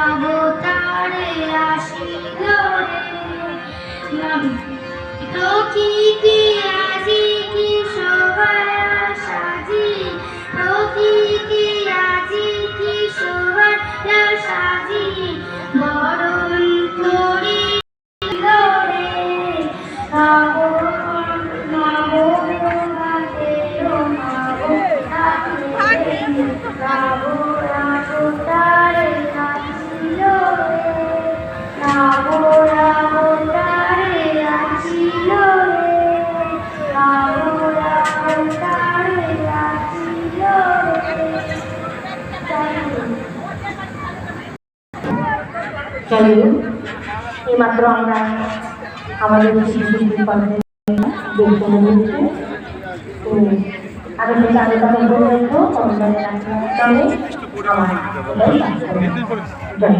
অবতারে আসিল প্রকৃতি আজি কি শোভা সাজি প্রকৃতি হ্যালো এইমাত্র আমরা আমাদের শিশু কলেজের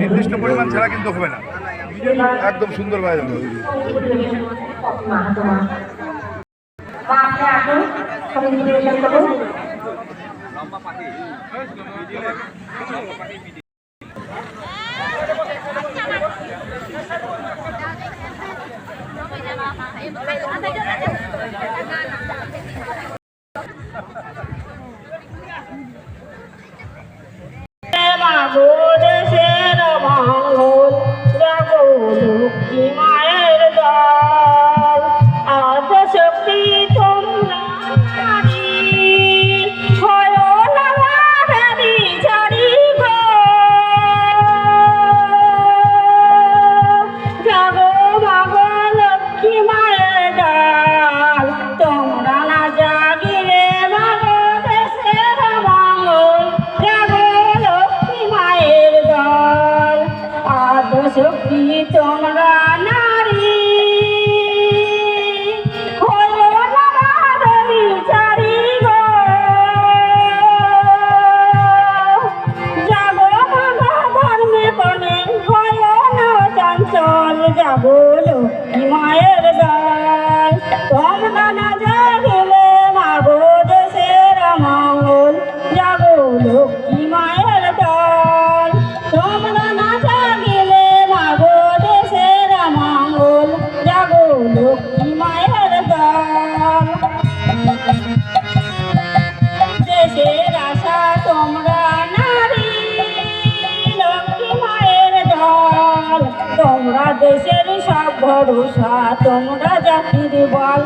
নির্দিষ্ট পরিমাণ ছাড়া কিন্তু হবে না। একদম সুন্দর বাজার আচ্ছা, Thank. আচ্ছা, আচ্ছা। ভরসা তোমরা জাতির বল।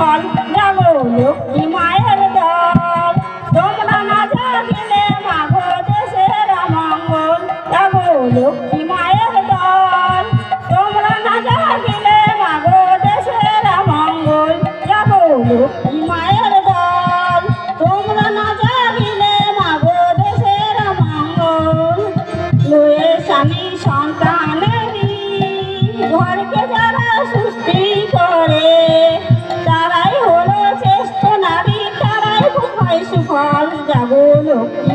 รับรอง সাগর লক্ষ্মী